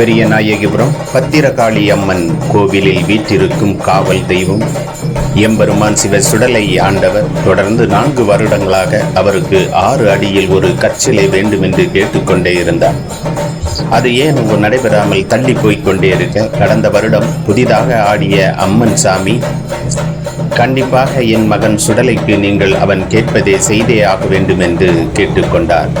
பெரிய நாயகிபுரம் பத்திரகாளி அம்மன் கோவிலில் வீற்றிருக்கும் காவல் தெய்வம் எம்பெருமான் சிவ சுடலை ஆண்டவர். தொடர்ந்து நான்கு வருடங்களாக அவருக்கு ஆறு அடியில் ஒரு கற்சிலை வேண்டும் என்று கேட்டுக்கொண்டே இருந்தார். அது ஏன் நடைபெறாமல் தள்ளி போய்க் கொண்டே இருக்க? கடந்த வருடம் புதிதாக ஆடிய அம்மன் சாமி கண்டிப்பாக என் மகன் சுடலைக்கு நீங்கள் அவன் கேட்பதே செய்தே ஆக வேண்டும் என்று கேட்டுக்கொண்டார்.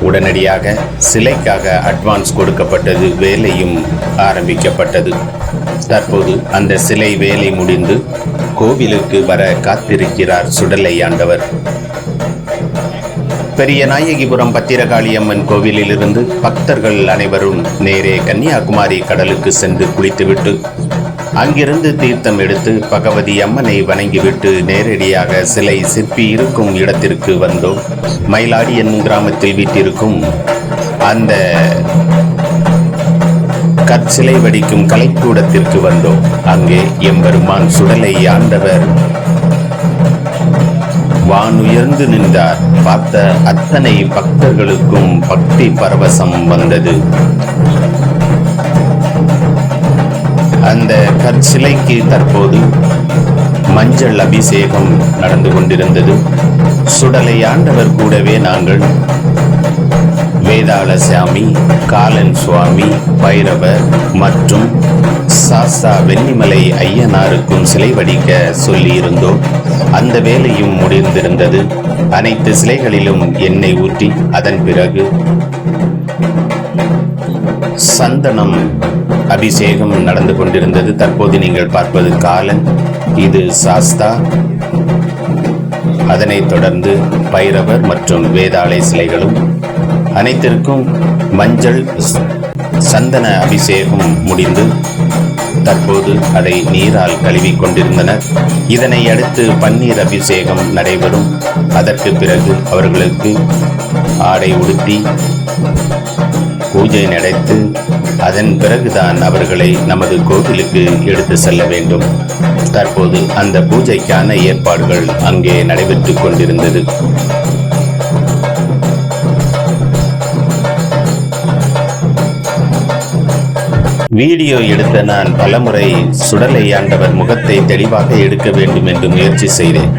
உடனடியாக சிலைக்காக அட்வான்ஸ் கொடுக்கப்பட்டது வேலையும் ஆரம்பிக்கப்பட்டது. தற்போது அந்த சிலை வேலை முடிந்து கோவிலுக்கு வர காத்திருக்கிறார் சுடலை ஆண்டவர். பெரிய நாயகிபுரம் பத்திரகாளி அம்மன் கோவிலிலிருந்து பக்தர்கள் அனைவரும் நேரே கன்னியாகுமரி கடலுக்கு சென்று குளித்துவிட்டு அங்கிருந்து தீர்த்தம் எடுத்து பகவதி அம்மனை வணங்கிவிட்டு நேரடியாக சிலை சிற்பி இருக்கும் இடத்திற்கு வந்தோம். மயிலாடி என்னும் கிராமத்தில் வீட்டிருக்கும் அந்த கற்சிலை வடிக்கும் கலைக்கூடத்திற்கு வந்தோம். அங்கே எம்பெருமான் சுடலை ஆண்டவர் வானுயர்ந்து நின்றார். பார்த்த அத்தனை பக்தர்களுக்கும் பக்தி பரவசம் வந்தது. அந்த கற்சிலைக்கு தற்போது மஞ்சள் அபிஷேகம் நடந்து கொண்டிருந்தது. சுடலை ஆண்டவர் கூடவே நாங்கள். வேதாள சாமி காலன் சுவாமி பைரவர் மற்றும் சாஸ்தா வெண்ணிமலை ஐயனாருக்கும் சிலை வடிக்க சொல்லியிருந்தோம். அந்த வேலையும் முடிந்திருந்தது. அனைத்து சிலைகளிலும் எண்ணெய் ஊற்றி அதன் பிறகு சந்தனம் அபிஷேகம் நடந்து கொண்டிருந்தது. தற்போது நீங்கள் பார்ப்பது காலன் இது சாஸ்தா. அதனைத் தொடர்ந்து பைரவர் மற்றும் வேதாளை சிலைகளும் அனைத்திற்கும் மஞ்சள் சந்தன அபிஷேகம் முடிந்து தற்போது அதை நீரால் கழுவி கொண்டிருந்தனர். இதனை அடுத்து பன்னீர் அபிஷேகம் நடைபெறும். அதற்கு பிறகு அவர்களுக்கு ஆடை உடுத்தி பூஜை நடத்து அதன் பிறகுதான் அவர்களை நமது கோவிலுக்கு எடுத்து செல்ல வேண்டும். தற்போது அந்த பூஜைக்கான ஏற்பாடுகள் அங்கே நடைபெற்று கொண்டிருந்தது. வீடியோ எடுத்த நான் பலமுறை சுடலை ஆண்டவர் முகத்தை தெளிவாக எடுக்க வேண்டும் என்று முயற்சி செய்தேன்.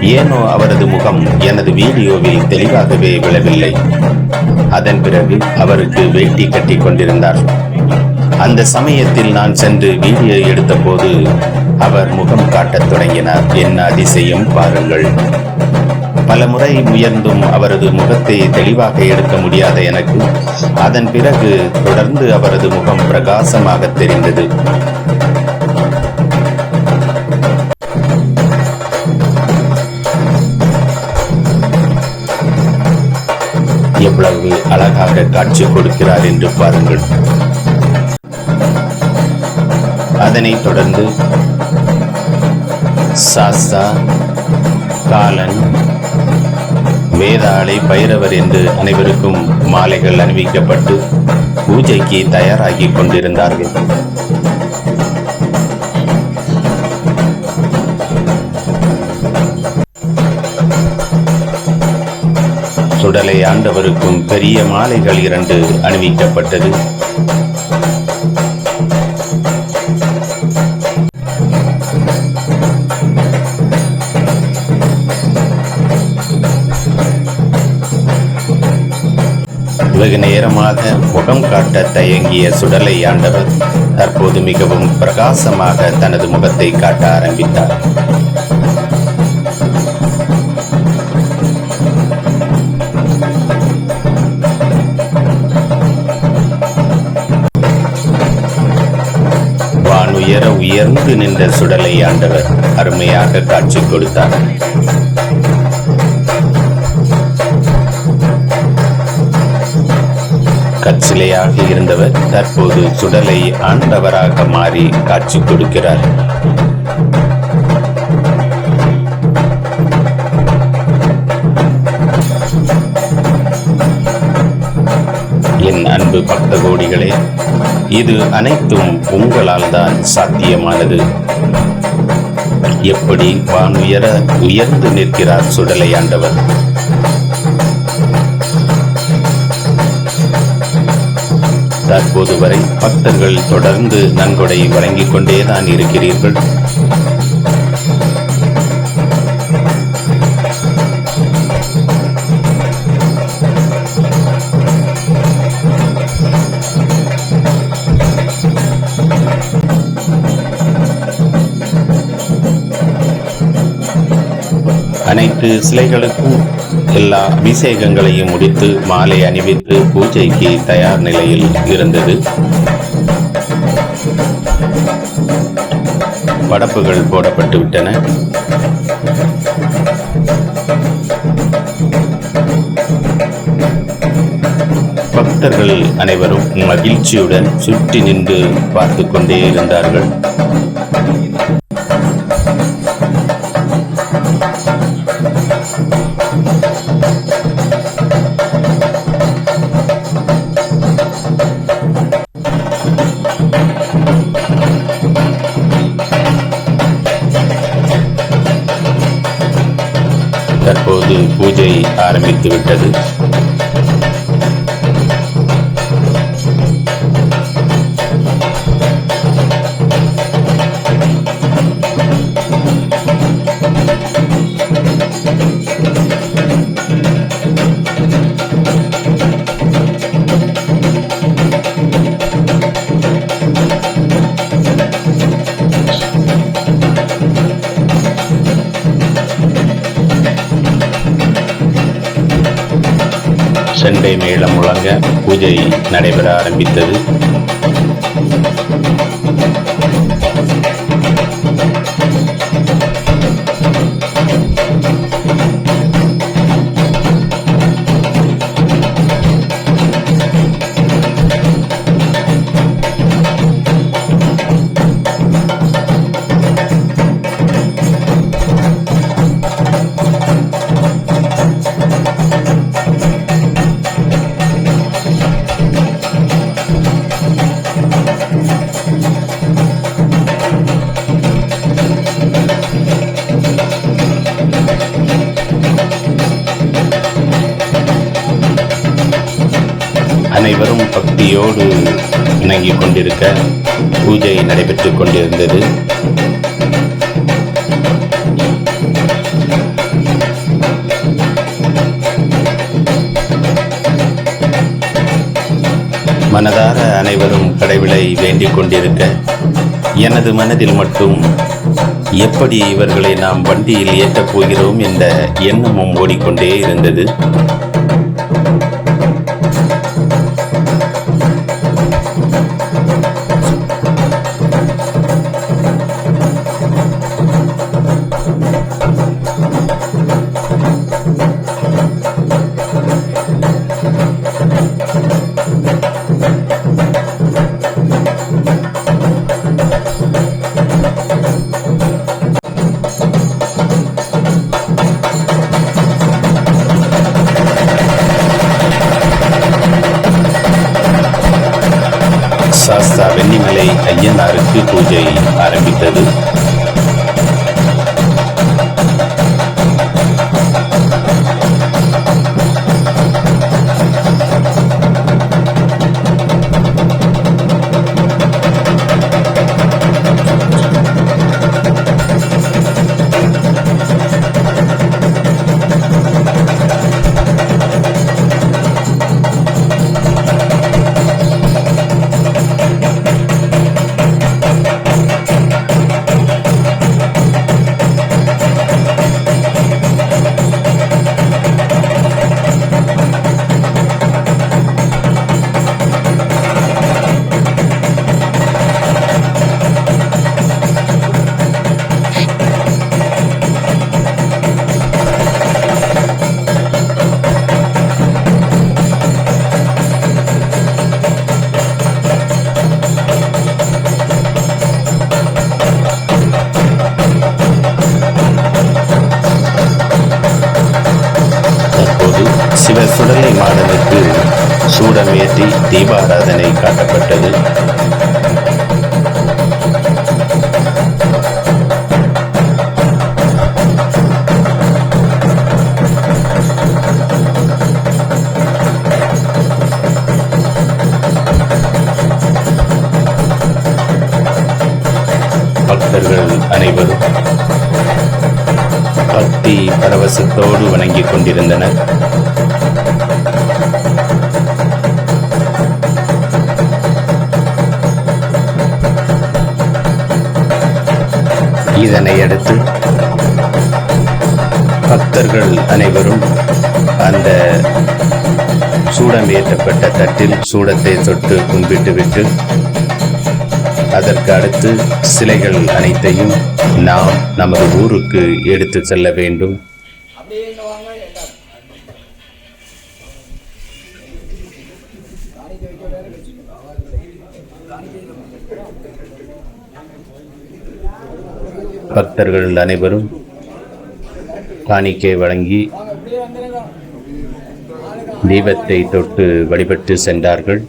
ஏனோ அவரது முகம் எனது வீடியோவில் தெளிவாகவே விழவில்லை. அதன் பிறகு அவருக்கு வேட்டி கட்டி கொண்டிருந்தார். அந்த சமயத்தில் நான் சென்று வீடியோ எடுத்தபோது அவர் முகம் காட்டத் தொடங்கினார். என்ன அதிசயம் பாருங்கள். பல முறை முயர்ந்தும் அவரது முகத்தை தெளிவாக எடுக்க முடியாத எனக்கு அதன் பிறகு தொடர்ந்து அவரது முகம் பிரகாசமாக தெரிந்தது. எவ்வளவு அழகாக காட்சி கொடுக்கிறார் என்று பாருங்கள். அதனைத் தொடர்ந்து சாஸ்தா காலன் வேதாளை பைரவர் என்று அனைவருக்கும் மாலைகள் அணிவிக்கப்பட்டு பூஜைக்கு தயாராகி கொண்டிருந்தார்கள். சுடலை ஆண்டவருக்கும் பெரிய மாலைகள் இரண்டு அணிவிக்கப்பட்டது. வெகு நேரமாக முகம் காட்ட தயங்கிய சுடலை ஆண்டவர் தற்போது மிகவும் பிரகாசமாக தனது முகத்தை காட்ட ஆரம்பித்தார். வானுயர நின்ற சுடலை ஆண்டவர் அருமையாக காட்சி கொடுத்தார். கற்சிலையாக இருந்தவர் தற்போது சுடலை ஆண்டவராக மாறி காட்சி கொடுக்கிறார். இது அனைத்தும் உங்களால் தான் சாத்தியமானது. எப்படி வானுயர உயர்ந்து நிற்கிறார் சுடலையாண்டவர் தற்போது வரை பக்தர்கள் தொடர்ந்து நன்கொடை வழங்கிக் கொண்டேதான் இருக்கிறீர்கள். அனைத்து சிலைகளுக்கும் எல்லா அபிஷேகங்களையும் முடித்து மாலை அணிவித்து பூஜைக்கு தயார் நிலையில் இருந்தது. படப்புகள் போடப்பட்டு விட்டன. பக்தர்கள் அனைவரும் மகிழ்ச்சியுடன் சுற்றி நின்று பார்த்து கொண்டே இருந்தார்கள். பூஜை ஆரம்பித்து விட்டது செண்டை மேளம் முழங்க பூஜை நடைபெற ஆரம்பித்தது. பக்தியோடு இணங்கிக் கொண்டிருக்க பூஜை நடைபெற்றுக் கொண்டிருந்தது. மனதார அனைவரும் கடவுளை வேண்டிக் கொண்டிருக்க எனது மனதில் மட்டும் எப்படி இவர்களை நாம் வண்டியில் ஏற்றப் போகிறோம் என்ற எண்ணமும் ஓடிக்கொண்டே இருந்தது. சிவ குழந்தை மாடனுக்கு சூடமேற்றி தீபாராதனை காட்டப்பட்டது. பக்தர்கள் அனைவரும் பக்தி பரவசத்தோடு வணங்கிக் கொண்டிருந்தனர். இதனை அடுத்து பக்தர்கள் அனைவரும் அந்த சூடம் ஏற்றப்பட்ட தட்டில் சூடத்தை தொட்டு கும்பிட்டுவிட்டு அதற்கு அடுத்து சிலைகள் அனைத்தையும் நாம் நமது ஊருக்கு எடுத்து செல்ல வேண்டும். பக்தர்கள் அனைவரும் காணிக்கை வழங்கி தீபத்தை தொட்டு வழிபட்டு சென்றார்கள்.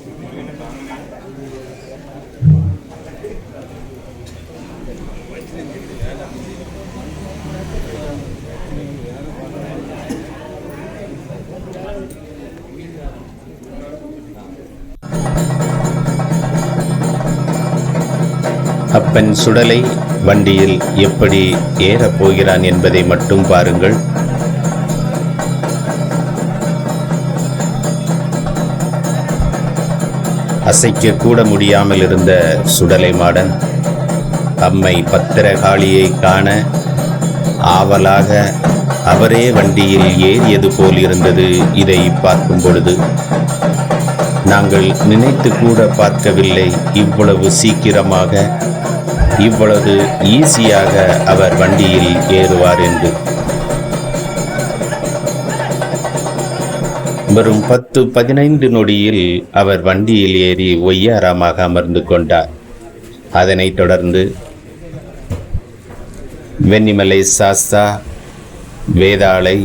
தன் சுடலை வண்டியில் எப்படி ஏறப் போகிறான் என்பதை மட்டும் பாருங்கள். அசைக்க கூட முடியாமல் இருந்த சுடலை மாடன் அம்மை பத்திரகாளியை காண ஆவலாக அவரே வண்டியில் ஏறியது போல் இருந்தது இதை பார்க்கும் பொழுது. நாங்கள் நினைத்து கூட பார்க்கவில்லை இவ்வளவு சீக்கிரமாக இவ்வளவு ஈஸியாக அவர் வண்டியில் ஏறுவார் என்று. வரும் பத்து பதினைந்து நொடியில் அவர் வண்டியில் ஏறி ஒய்யாரமாக அமர்ந்து கொண்டார். அதனைத் தொடர்ந்து வெண்ணிமலை சாஸ்தா வேதாளை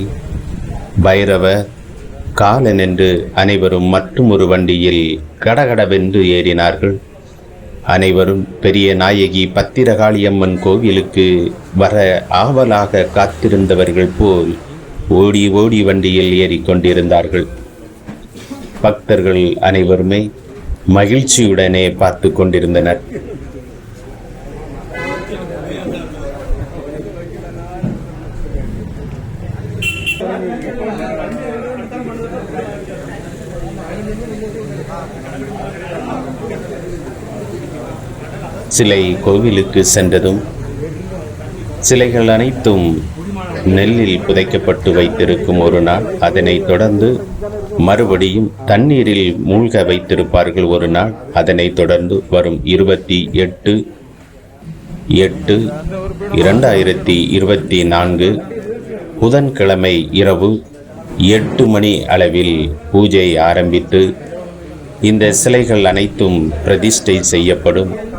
பைரவர் காலன் என்று அனைவரும் மற்றும் ஒரு வண்டியில் கடகடவென்று ஏறினார்கள். அனைவரும் பெரிய நாயகி பத்திரகாளியம்மன் கோவிலுக்கு வர ஆவலாக காத்திருந்தவர்கள் போல் ஓடி ஓடி வண்டியில் ஏறிக்கொண்டிருந்தார்கள். பக்தர்கள் அனைவருமே மகிழ்ச்சியுடனே பார்த்து கொண்டிருந்தனர். சிலை கோவிலுக்கு சென்றதும் சிலைகள் அனைத்தும் நெல்லில் புதைக்கப்பட்டு வைத்திருக்கும் ஒரு நாள். அதனைத் தொடர்ந்து மறுபடியும் தண்ணீரில் மூழ்க வைத்திருப்பார்கள் ஒரு நாள். அதனைத் தொடர்ந்து வரும் இருபத்தி எட்டு எட்டு இரண்டாயிரத்தி இருபத்தி நான்கு புதன்கிழமை இரவு எட்டு மணி அளவில் பூஜை ஆரம்பித்து இந்த சிலைகள் அனைத்தும் பிரதிஷ்டை செய்யப்படும்.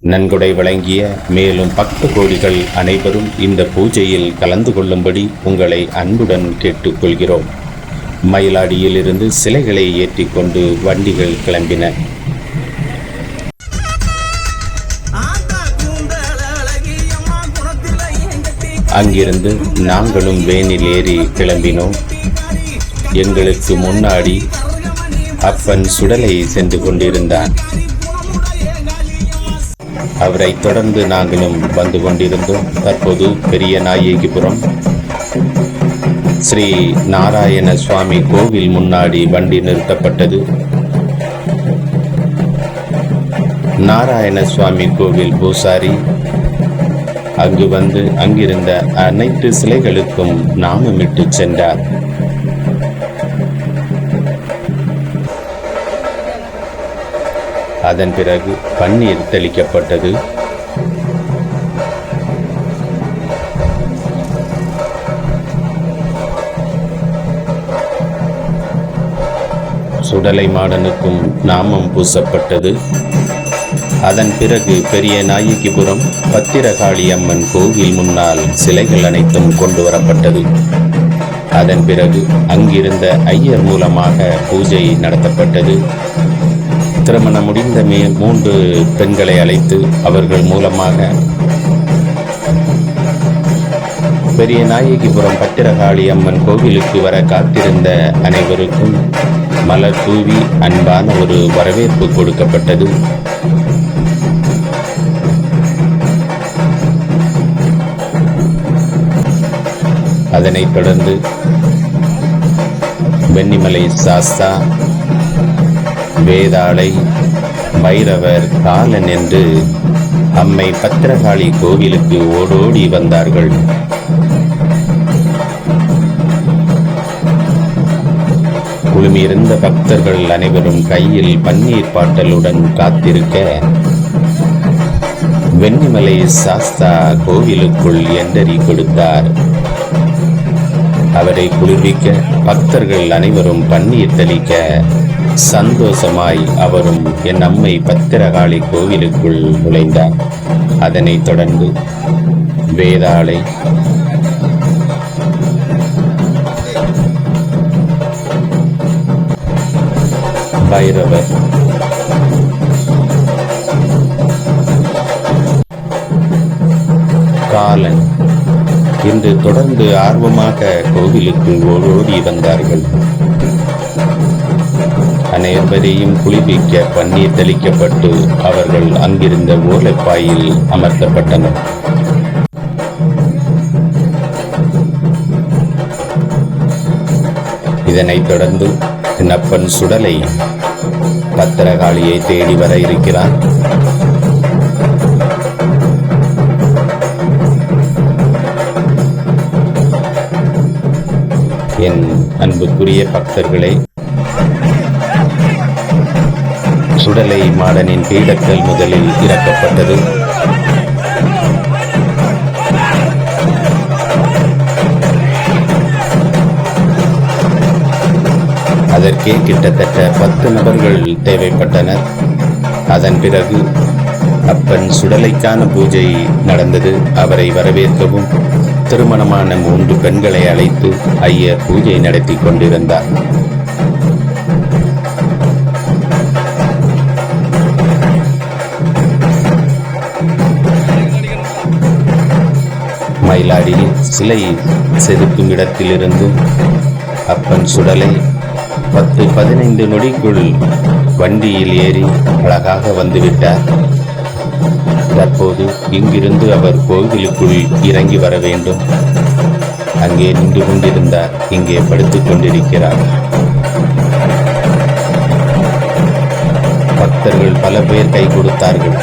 நன்கொடை வழங்கிய மேலும் பக்த கோடிகள் அனைவரும் இந்த பூஜையில் கலந்து கொள்ளும்படி உங்களை அன்புடன் கேட்டுக்கொள்கிறோம். மயிலாடியிலிருந்து சிலைகளை ஏற்றிக்கொண்டு வண்டிகள் கிளம்பின. அங்கிருந்து நாங்களும் வேனில் ஏறி கிளம்பினோம். எங்களுக்கு முன்னாடி அப்பன் சுடலை சென்று கொண்டிருந்தான். அவரை தொடர்ந்து நாங்களும் வந்து கொண்டிருந்தோம். தற்போது பெரிய நாயகிபுரம். ஸ்ரீ நாராயண சுவாமி கோவில் முன்னாடி வண்டி நிறுத்தப்பட்டது. நாராயண சுவாமி கோவில் பூசாரி. அங்கு வந்து அங்கிருந்த அனைத்து சிலைகளுக்கும் நாமமிட்டு சென்றார். அதன் பிறகு பன்னீர் தெளிக்கப்பட்டது. சுடலை மாடனுக்கும் நாமம் பூசப்பட்டது. அதன் பிறகு பெரிய நாயகிபுரம் பத்திரகாளி அம்மன் கோவில் முன்னால் சிலைகள் அனைத்தும் கொண்டு வரப்பட்டது. அதன் பிறகு அங்கிருந்த ஐயர் மூலமாக பூஜை நடத்தப்பட்டது. திருமணம் முடிந்த மே மூன்று பெண்களை அழைத்து அவர்கள் மூலமாக பெரிய நாயகிபுரம் பத்திரகாளி அம்மன் கோவிலுக்கு வர காத்திருந்த அனைவருக்கும் மலர் தூவி அன்பான ஒரு வரவேற்பு கொடுக்கப்பட்டது. அதனைத் தொடர்ந்து வெண்ணிமலை சாஸ்தா வேதாளை பைரவர் காலன் என்று அம்மை பத்திரகாளி கோவிலுக்கு ஓடோடி வந்தார்கள். குழுமியிருந்த பக்தர்கள் அனைவரும் கையில் பன்னீர் பாட்டலுடன் காத்திருக்க வெண்ணிமலை சாஸ்தா கோவிலுக்குள் எண்டறி கொடுத்தார். அவரை குளிர்விக்க பக்தர்கள் அனைவரும் பன்னீர் தெளிக்க சந்தோஷமாய் அவரும் என் அம்மை பத்திரகாளி கோவிலுக்குள் நுழைந்தார். அதனைத் தொடர்ந்து வேதாளை பைரவர் காலன் இன்று தொடர்ந்து ஆர்வமாக கோவிலுக்குள் ஓடோடி வந்தார்கள். அனைவரையும் குளிர்விக்க பன்னீர் தெளிக்கப்பட்டு அவர்கள் அங்கிருந்த ஓலைப்பாயில் அமர்த்தப்பட்டனர். இதனைத் தொடர்ந்து நப்பன் சுடலை பத்திரகாளியை தேடி வர இருக்கிறார் என் அன்புக்குரிய பக்தர்களே சுடலை மாடனின் பீடக்கல் முதலில் இறக்கப்பட்டது. அதற்கே கிட்டத்தட்ட பத்து நபர்கள் தேவைப்பட்டனர். அதன் பிறகு அப்பன் சுடலைக்கான பூஜை நடந்தது. அவரை வரவேற்கவும் திருமணமான மூன்று பெண்களை அழைத்து ஐயர் பூஜை நடத்தி கொண்டிருந்தார். மயிலாடியில் சிலை செதுக்கும் இடத்திலிருந்தும் அப்பன் சுடலை பத்து பதினைந்து நொடிக்குள் வண்டியில் ஏறி அழகாக வந்துவிட்டார். தற்போது இங்கிருந்து அவர் கோவிலுக்குள் இறங்கி வர வேண்டும். அங்கே நின்று கொண்டிருந்தார். இங்கே படுத்துக் கொண்டிருக்கிறார். பக்தர்கள் பல பேர் கை கொடுத்தார்கள்.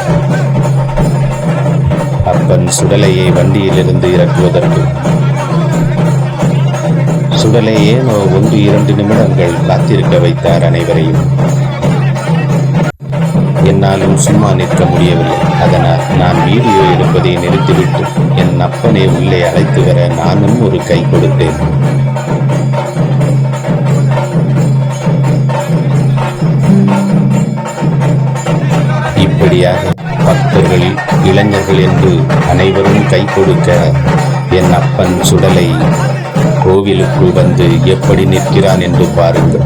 அப்பன் சுடலையை வண்டியிலிருந்து இறக்குவதற்கு. சுடலை ஏனோ ஒன்று இரண்டு நிமிடங்கள் காத்திருக்க வைத்தார் அனைவரையும். என்னாலும் சும்மா நிற்க முடியவில்லை. அதனால் நான் வீடியோ எடுப்பதை நிறுத்திவிட்டு என் அப்பனை உள்ளே அழைத்து வர நானும் ஒரு கை கொடுத்தேன். இப்படியாக பக்தர்கள் இளைஞர்கள் என்று அனைவரும் கை கொடுக்க என் அப்பன் சுடலை கோவிலுக்குள் வந்து எப்படி நிற்கிறான் என்று பாருங்கள்.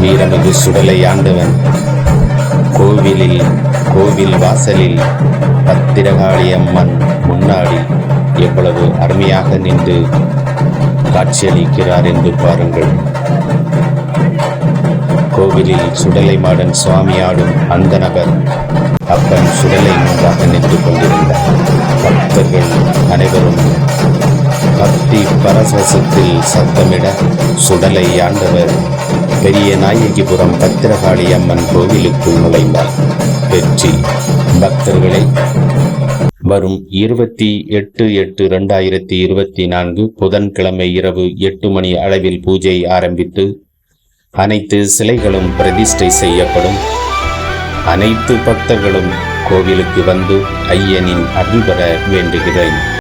வீரமிகு சுடலை ஆண்டவன் கோவிலில் கோவில் வாசலில் பத்திரகாளி அம்மன் முன்னாடி எவ்வளவு அருமையாக நின்று காட்சியளிக்கிறார் என்று பாருங்கள். கோவிலில் சுடலை மாடன் சுவாமியாடும் அந்த நபர் அப்பன் சுடலை முன்பாக நின்று கொண்டிருந்தார். பக்தர்கள் அனைவரும் பக்தி பரவசத்தில் சத்தமிட சுடலை ஆண்டவர் பெரிய நாயகிபுரம் பத்திரகாளி அம்மன் கோவிலுக்குள் நுழைந்தார். வெற்றி. பக்தர்களை வரும் இருபத்தி எட்டு எட்டு ரெண்டாயிரத்தி இருபத்தி நான்கு புதன்கிழமை இரவு எட்டு மணி அளவில் பூஜை ஆரம்பித்து அனைத்து சிலைகளும் பிரதிஷ்டை செய்யப்படும். அனைத்து பக்தர்களும் கோவிலுக்கு வந்து ஐயனின் அருள் பெற வேண்டுகிறேன்.